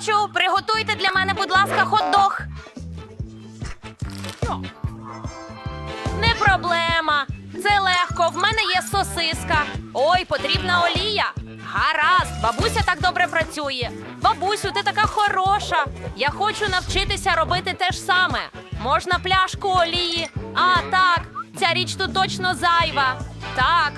хочу. Приготуйте для мене, будь ласка, хот-дог. Не проблема. Це легко. В мене є сосиска. Ой, потрібна олія. Гаразд, бабуся так добре працює. Бабусю, ти така хороша. Я хочу навчитися робити те ж саме. Можна пляшку олії. А, так, ця річ тут точно зайва. Так.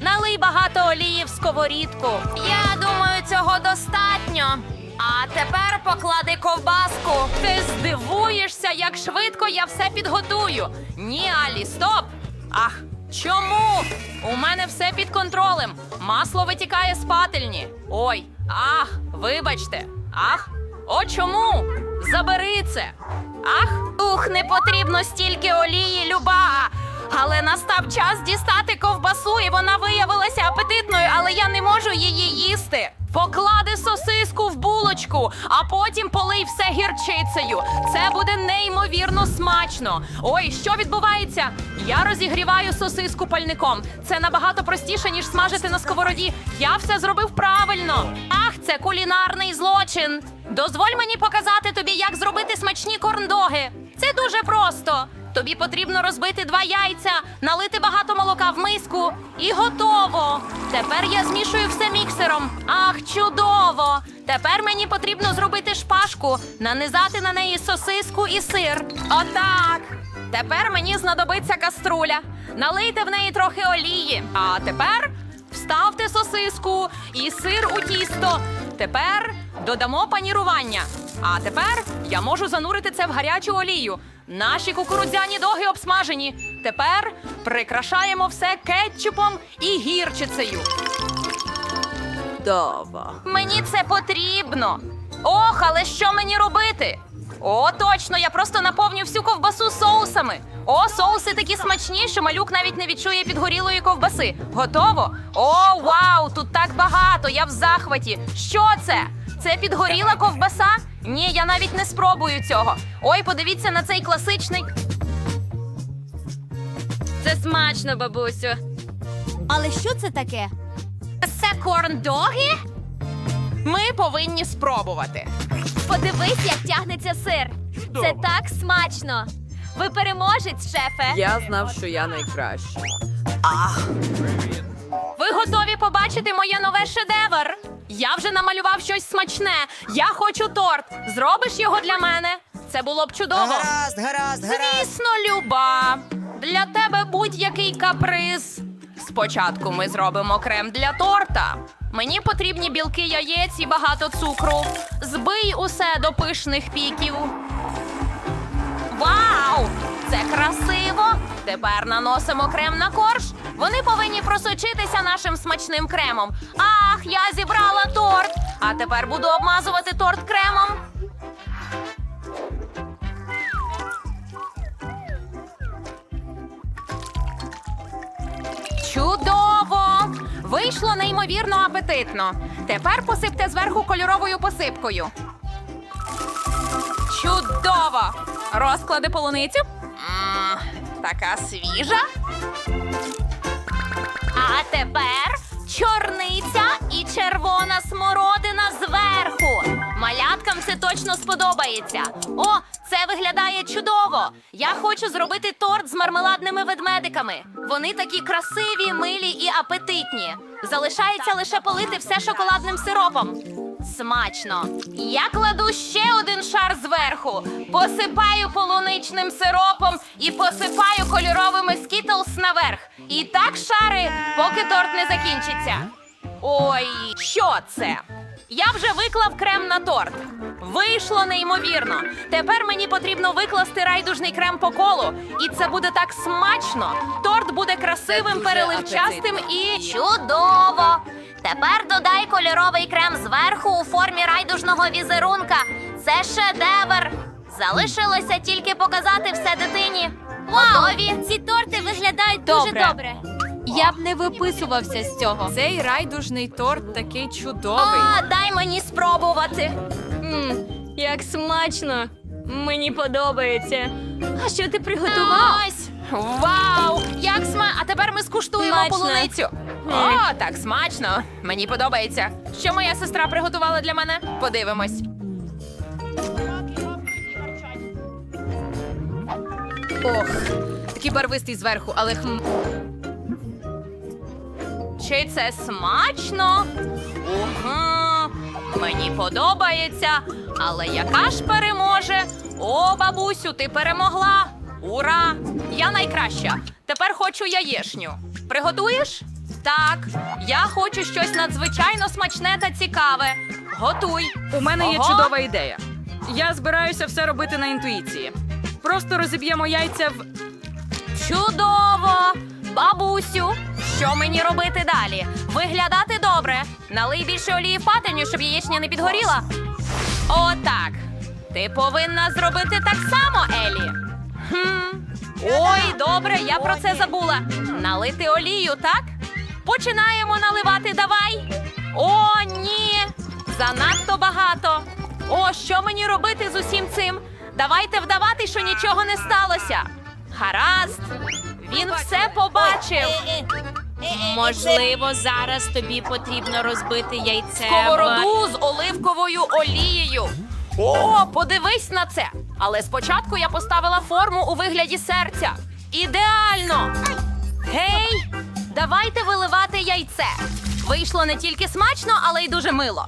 Налий багато олії в сковорідку. Я думаю, цього достатньо. А тепер поклади ковбаску. Ти здивуєшся, як швидко я все підготую. Ні, Алі, стоп! Ах, чому? У мене все під контролем. Масло витікає з пательні. Ой, ах, вибачте. Ах, о чому? Забери це. Ах, ух, не потрібно стільки олії, люба. Але настав час дістати ковбасу, і вона виявилася апетитною, але я не можу її їсти. Поклади сосиску в булочку, а потім полий все гірчицею. Це буде неймовірно смачно. Ой, що відбувається? Я розігріваю сосиску пальником. Це набагато простіше, ніж смажити на сковороді. Я все зробив правильно. Ах, це кулінарний злочин. Дозволь мені показати тобі, як зробити смачні корндоги. Це дуже просто. Тобі потрібно розбити два яйця, налити багато молока в миску і готово. Тепер я змішую все міксером. Ах, чудово! Тепер мені потрібно зробити шпажку, нанизати на неї сосиску і сир. Отак. Тепер мені знадобиться каструля. Налийте в неї трохи олії. А тепер вставте сосиску і сир у тісто. Тепер додамо панірування. А тепер я можу занурити це в гарячу олію. Наші кукурудзяні доги обсмажені. Тепер прикрашаємо все кетчупом і гірчицею. Дово. Мені це потрібно. Ох, але що мені робити? О, точно, я просто наповню всю ковбасу соусами. О, соуси такі смачні, що малюк навіть не відчує підгорілої ковбаси. Готово? О, вау! Тут так багато. Я в захваті. Що це? Це підгоріла ковбаса? Ні, я навіть не спробую цього. Ой, подивіться на цей класичний. Це смачно, бабусю. Але що це таке? Це корндоги? Ми повинні спробувати. Подивись, як тягнеться сир. Це так смачно. Ви переможець, шефе. Я знав, що я найкращий. Ви готові побачити моє нове шедевр? Я вже намалював щось смачне. Я хочу торт. Зробиш його для мене? Це було б чудово. Гаразд, гаразд, гаразд. Звісно, люба. Для тебе будь-який каприз. Спочатку ми зробимо крем для торта. Мені потрібні білки яєць і багато цукру. Збий усе до пишних піків. Вау! Це красиво! Тепер наносимо крем на корж. Вони повинні просочитися нашим смачним кремом. Ах, я зібрала торт! А тепер буду обмазувати торт кремом. Чудово! Вийшло неймовірно апетитно. Тепер посипте зверху кольоровою посипкою. Чудово! Розклади полуницю. Така свіжа. Точно сподобається. О, це виглядає чудово. Я хочу зробити торт з мармеладними ведмедиками. Вони такі красиві, милі і апетитні. Залишається лише полити все шоколадним сиропом. Смачно. Я кладу ще один шар зверху, посипаю полуничним сиропом і посипаю кольоровими скітлс наверх. І так шари, поки торт не закінчиться. Ой, що це? Я вже виклав крем на торт. Вийшло неймовірно. Тепер мені потрібно викласти райдужний крем по колу, і це буде так смачно. Торт буде красивим, переливчастим і чудово. Тепер додай кольоровий крем зверху у формі райдужного візерунка. Це шедевр. Залишилося тільки показати все дитині. Готові? Ці торти виглядають Добре. дуже добре. Я б не виписувався з цього. Цей райдужний торт такий чудовий. А, дай мені спробувати. М, як смачно. Мені подобається. А що ти приготував? Ось! Вау! Як сма... А тепер ми скуштуємо Смачно. полуницю. О, так смачно. Мені подобається. Що моя сестра приготувала для мене? Подивимось. Ох, такий барвистий зверху, але хм. Чи це смачно? Угу, мені подобається. Але яка ж переможе? О, бабусю, ти перемогла! Ура! Я найкраща. Тепер хочу яєшню. Приготуєш? Так, я хочу щось надзвичайно смачне та цікаве. Готуй. У мене є чудова ідея. Я збираюся все робити на інтуїції. Просто розіб'ємо яйця в. Чудово! Бабусю, що мені робити далі? Виглядати добре. Налий більше олії в пательню, щоб яєчня не підгоріла. Отак. Ти повинна зробити так само, Елі. Хм. Ой, добре, я про це забула. Налити олію, так? Починаємо наливати, давай. О, ні! Занадто багато. О, що мені робити з усім цим? Давайте вдавати, що нічого не сталося. Гаразд. Він все побачив. Можливо, зараз тобі потрібно розбити яйце. в- Сковороду з оливковою олією. О, подивись на це. Але спочатку я поставила форму у вигляді серця. Ідеально! Гей, давайте виливати яйце. Вийшло не тільки смачно, але й дуже мило.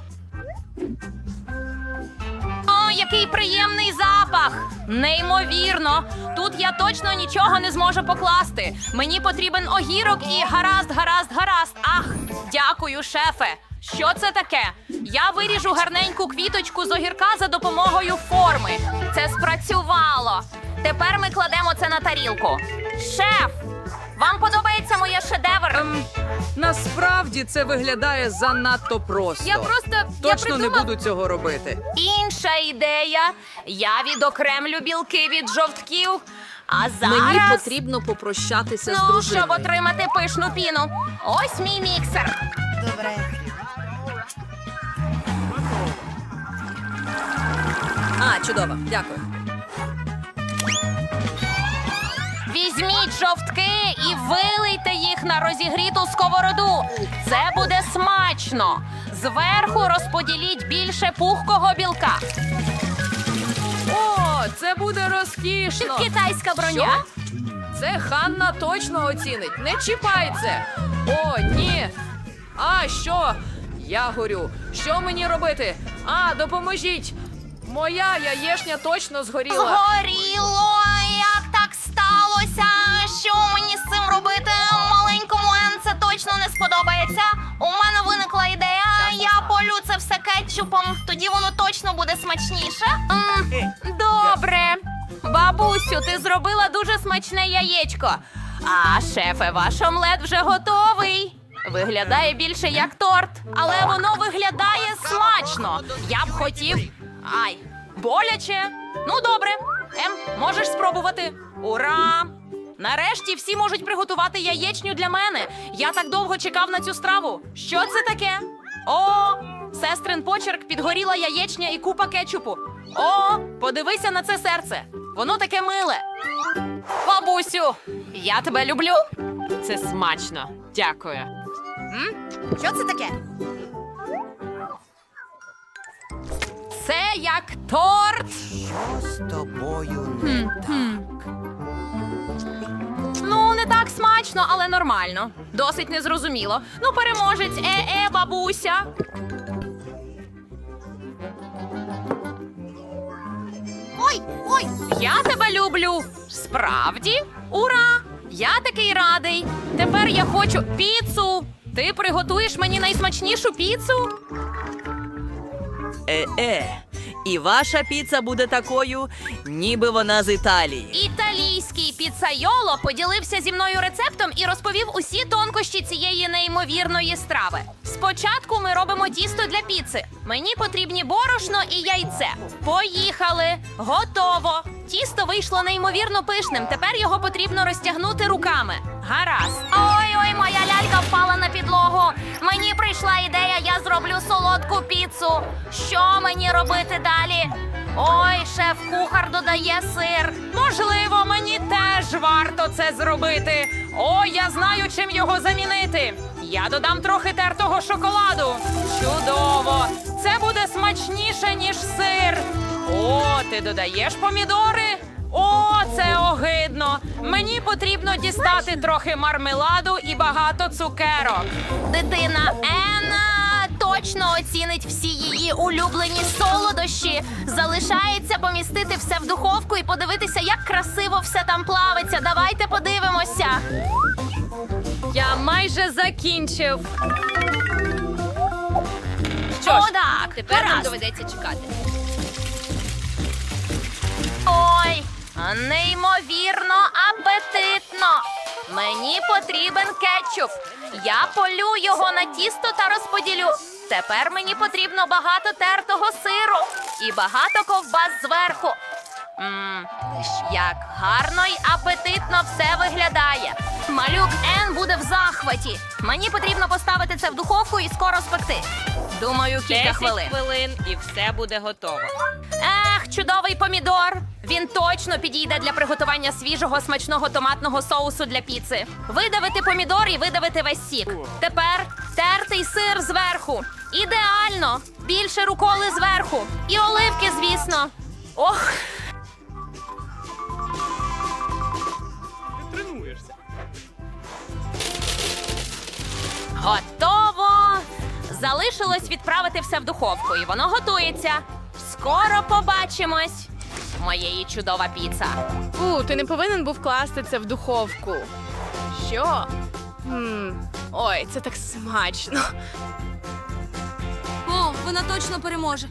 Який приємний запах! Неймовірно! Тут я точно нічого не зможу покласти. Мені потрібен огірок і гаразд, гаразд, гаразд. Ах, дякую, шефе. Що це таке? Я виріжу гарненьку квіточку з огірка за допомогою форми. Це спрацювало. Тепер ми кладемо це на тарілку. Шеф, вам подобається моє шедевр? Ем, насправді це виглядає занадто просто. Я просто я точно не придумав- буду цього робити. Інша ідея. Я відокремлю білки від жовтків. А зараз Мені потрібно попрощатися з ну, дружиною. щоб отримати пишну піну. Ось мій міксер. Добре. А, чудово, дякую. Візьміть жовтки і вилийте їх на розігріту сковороду. Це буде смачно. Зверху розподіліть більше пухкого білка. О, це буде розкішно. Китайська броня. Це Ханна точно оцінить. Не чіпай це. О, ні. А що? Я горю. Що мені робити? А, допоможіть. Моя яєшня точно згоріла. Згоріло, сталося? Що мені з цим робити? Маленькому Ен це точно не сподобається. У мене виникла ідея. Я полю це все кетчупом. Тоді воно точно буде смачніше. М, Добре. Бабусю, ти зробила дуже смачне яєчко. А шефе, ваш омлет вже готовий. Виглядає більше як торт, але воно виглядає смачно. Я б хотів. Ай, боляче. Ну, добре. Ем, можеш спробувати. Ура! Нарешті всі можуть приготувати яєчню для мене. Я так довго чекав на цю страву. Що це таке? О, сестрин почерк підгоріла яєчня і купа кетчупу. О, подивися на це серце. Воно таке миле. Бабусю, я тебе люблю. Це смачно. Дякую. Що це таке? Це як торт. Що з тобою не Ну, смачно, але нормально. Досить незрозуміло. Ну, переможець, е-е, бабуся. Ой, ой, я тебе люблю. Справді? Ура! Я такий радий. Тепер я хочу піцу. Ти приготуєш мені найсмачнішу піцу? Е-е. І ваша піца буде такою, ніби вона з Італії. Італійський піцайоло поділився зі мною рецептом і розповів усі тонкощі цієї неймовірної страви. Спочатку ми робимо тісто для піци. Мені потрібні борошно і яйце. Поїхали! Готово! Тісто вийшло неймовірно пишним. Тепер його потрібно розтягнути руками. Гаразд. Ой, моя лялька впала на підлогу. Мені прийшла ідея, я зроблю солодку піцу. Що мені робити далі? Ой, шеф-кухар додає сир. Можливо, мені теж варто це зробити. О, я знаю, чим його замінити. Я додам трохи тертого шоколаду. Чудово! Це буде смачніше, ніж сир. О, ти додаєш помідори? О, це огидно. Мені потрібно дістати трохи мармеладу і багато цукерок. Дитина Енна точно оцінить всі її улюблені солодощі. Залишається помістити все в духовку і подивитися, як красиво все там плавиться. Давайте подивимося. Я майже закінчив. Що ж, О, так, тепер нам гаразд. доведеться чекати. Ой, неймовірно апетитно. Мені потрібен кетчуп. Я полю його на тісто та розподілю. Тепер мені потрібно багато тертого сиру і багато ковбас зверху. Мм, як гарно й апетитно все виглядає. Малюк Ен буде в захваті. Мені потрібно поставити це в духовку і скоро спекти. Думаю, кілька 10 хвилин. хвилин і все буде готово. Ех, чудовий помідор. Він точно підійде для приготування свіжого смачного томатного соусу для піци. Видавити помідор і видавити весь сік. Тепер тертий сир зверху. Ідеально! Більше руколи зверху. І оливки, звісно. Ох, Готово! Залишилось відправити все в духовку, і воно готується. Скоро побачимось. Моєї чудова піца. У, ти не повинен був класти це в духовку. Що? Хм. Ой, це так смачно. О, вона точно переможе.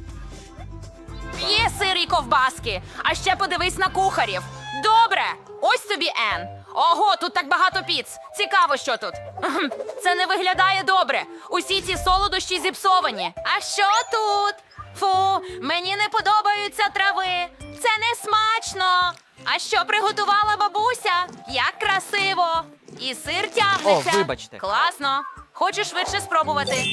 Є сир і ковбаски. А ще подивись на кухарів. Добре, ось тобі Ен. Ого, тут так багато піц. Цікаво, що тут. Це не виглядає добре. Усі ці солодощі зіпсовані. А що тут? Фу, мені не подобаються трави. Це не смачно. А що приготувала бабуся? Як красиво! І сир тягнеться. О, вибачте. Класно. Хочу швидше спробувати.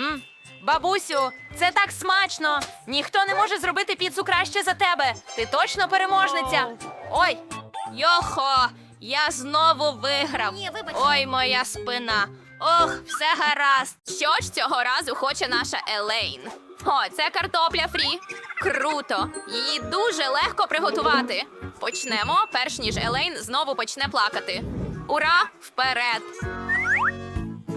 М, Бабусю, це так смачно. Ніхто не може зробити піцу краще за тебе. Ти точно переможниця. Ой, йохо, я знову виграв. Ні, вибач. Ой, моя спина. Ох, все гаразд. Що ж цього разу хоче наша Елейн? О, це картопля фрі. Круто. Її дуже легко приготувати. Почнемо, перш ніж Елейн знову почне плакати. Ура! Вперед!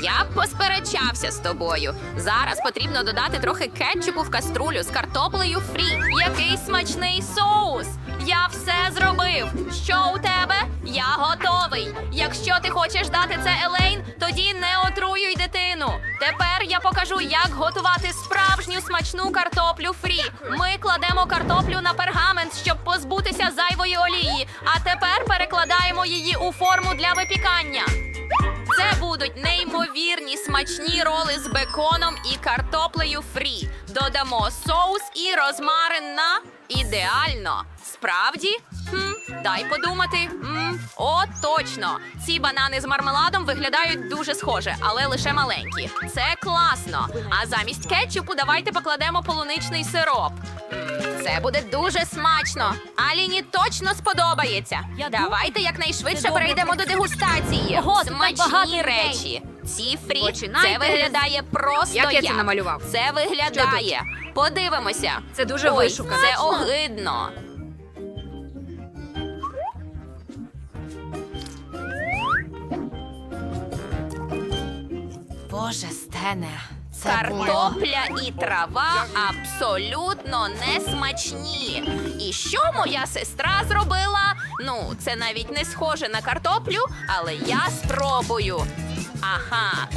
Я б посперечався з тобою. Зараз потрібно додати трохи кетчупу в каструлю з картоплею фрі. Який смачний соус! Я все зробив. Що у тебе? Я готовий. Якщо ти хочеш дати це Елейн, тоді не отруюй дитину. Тепер я покажу, як готувати справжню смачну картоплю фрі. Ми кладемо картоплю на пергамент, щоб позбутися зайвої олії. А тепер перекладаємо її у форму для випікання. Це будуть неймовірні смачні роли з беконом і картоплею фрі. Додамо соус і розмарин на ідеально. Справді? Хм, дай подумати. М, о, точно. Ці банани з мармеладом виглядають дуже схоже, але лише маленькі. Це класно. А замість кетчупу давайте покладемо полуничний сироп. Це буде дуже смачно. Аліні точно сподобається. Давайте якнайшвидше перейдемо до дегустації. Ого, Смачні речі. Ці фрі Починайте. це виглядає просто Як я це намалював? Це виглядає. Подивимося. Це дуже Ой, вишукано. Це огидно. Боже, Стене, це Картопля і трава абсолютно не смачні. І І що моя сестра зробила? Ну, це навіть не схоже на картоплю, але я спробую. Ага.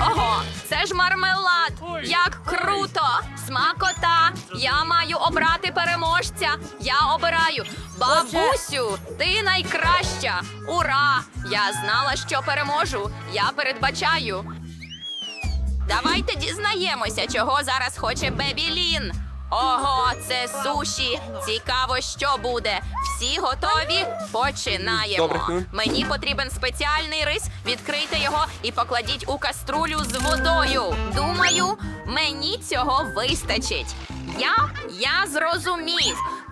Ого, це ж мармелад! Як круто! Смакота! Я маю обрати переможця. Я обираю бабусю. Ти найкраща! Ура! Я знала, що переможу. Я передбачаю. Давайте дізнаємося, чого зараз хоче Бебі Лін. Ого, це суші. Цікаво, що буде. Всі готові? Починаємо. Добре. Мені потрібен спеціальний рис. Відкрийте його і покладіть у каструлю з водою. Думаю, мені цього вистачить. Я, я зрозумів.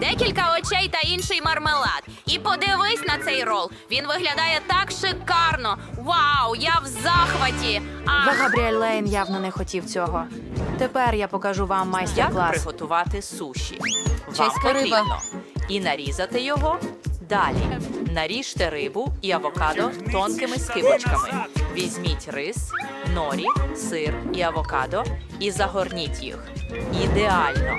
Декілька очей та інший мармелад. І подивись на цей рол. Він виглядає так шикарно. Вау, я в захваті. Ах, Габріель Лейн явно не хотів цього. Тепер я покажу вам Як майстер-клас. приготувати суші? Вам Чеська риба. потрібно і нарізати його. Далі наріжте рибу і авокадо тонкими скибочками. Візьміть рис, норі, сир і авокадо і загорніть їх. Ідеально.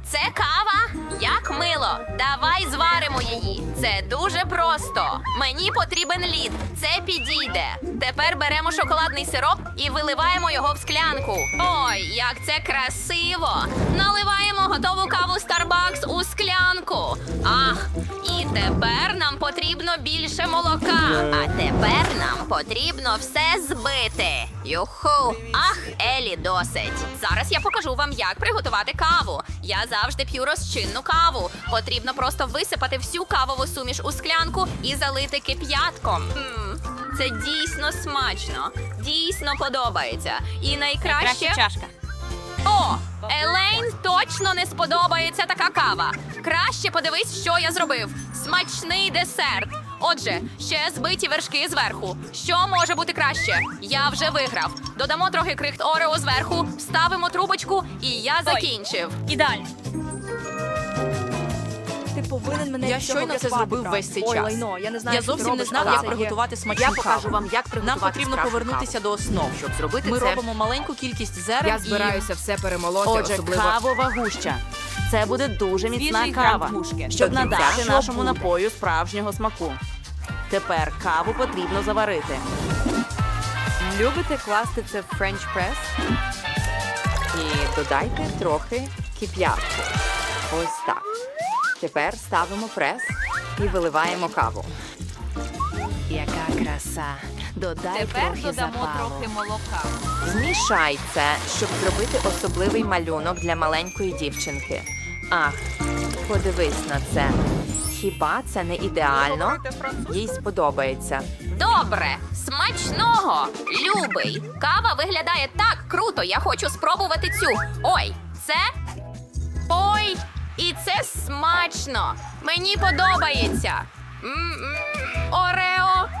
це кава? Як мило. Давай зваримо її. Це дуже просто. Мені потрібен лід. Це підійде. Тепер беремо шоколадний сироп і виливаємо його в склянку. Ой, як це красиво! Наливаємо готову каву Starbucks у склянку. Ах, і тепер нам потрібно більше молока. А тепер нам потрібно все збити. Юху. Ах, Елі, досить. Зараз я покажу вам, як приготувати каву. Я завжди п'ю розчинну каву. Потрібно просто висипати всю кавову суміш у склянку і залити кип'ятком. Це дійсно смачно, дійсно подобається. І найкраще. Найкраща чашка. О, Елейн точно не сподобається така кава. Краще подивись, що я зробив. Смачний десерт. Отже, ще збиті вершки зверху. Що може бути краще? Я вже виграв. Додамо трохи крихт Орео зверху, вставимо трубочку, і я закінчив. Ідеально. ти повинен мене Я від цього щойно це врятувати, зробив брат. весь цей Ой, час. лайно, я не знаю, Я що ти зовсім не робиш, знав, але як це є. приготувати смачну Я каву. покажу вам, як приготувати Нам потрібно справжню повернутися каву. до основ. Щоб зробити Ми це, робимо маленьку кількість зерен я і збираюся все перемолоти, Отже, особливо кавова гуща. Це буде дуже міцна Свіжий кава, гарбушки. щоб До кінця надати нашому напою справжнього смаку. Тепер каву потрібно заварити. Любите класти це в френч прес? І додайте трохи кип'ятку. Ось так. Тепер ставимо прес і виливаємо каву. Яка краса. Додай Тепер трохи додамо запалу. трохи молока. Змішай це, щоб зробити особливий малюнок для маленької дівчинки. Ах, подивись на це. Хіба це не ідеально? Їй сподобається. Добре, смачного, любий. Кава виглядає так круто. Я хочу спробувати цю. Ой, це. Ой, і це смачно. Мені подобається. Орео.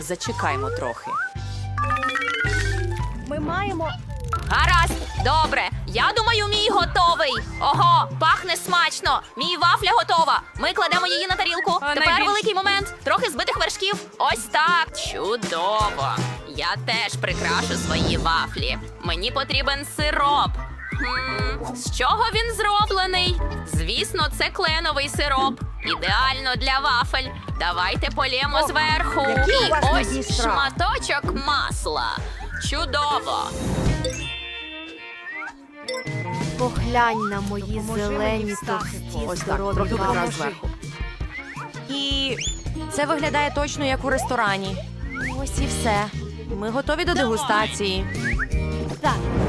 зачекаймо трохи. Ми маємо. Гаразд, добре. Я думаю, мій готовий. Ого, пахне смачно. Мій вафля готова. Ми кладемо її на тарілку. А, Тепер найбільш- великий момент. Трохи збитих вершків. Ось так. Чудово. Я теж прикрашу свої вафлі. Мені потрібен сироп. Хм, з чого він зроблений? Звісно, це кленовий сироп. Ідеально для вафель. Давайте полємо зверху. І ось шматочок масла. Чудово. Поглянь на мої зелені товсті Ось так, здорові трохи зверху. І це виглядає точно як у ресторані. Ось і все. Ми готові до дегустації.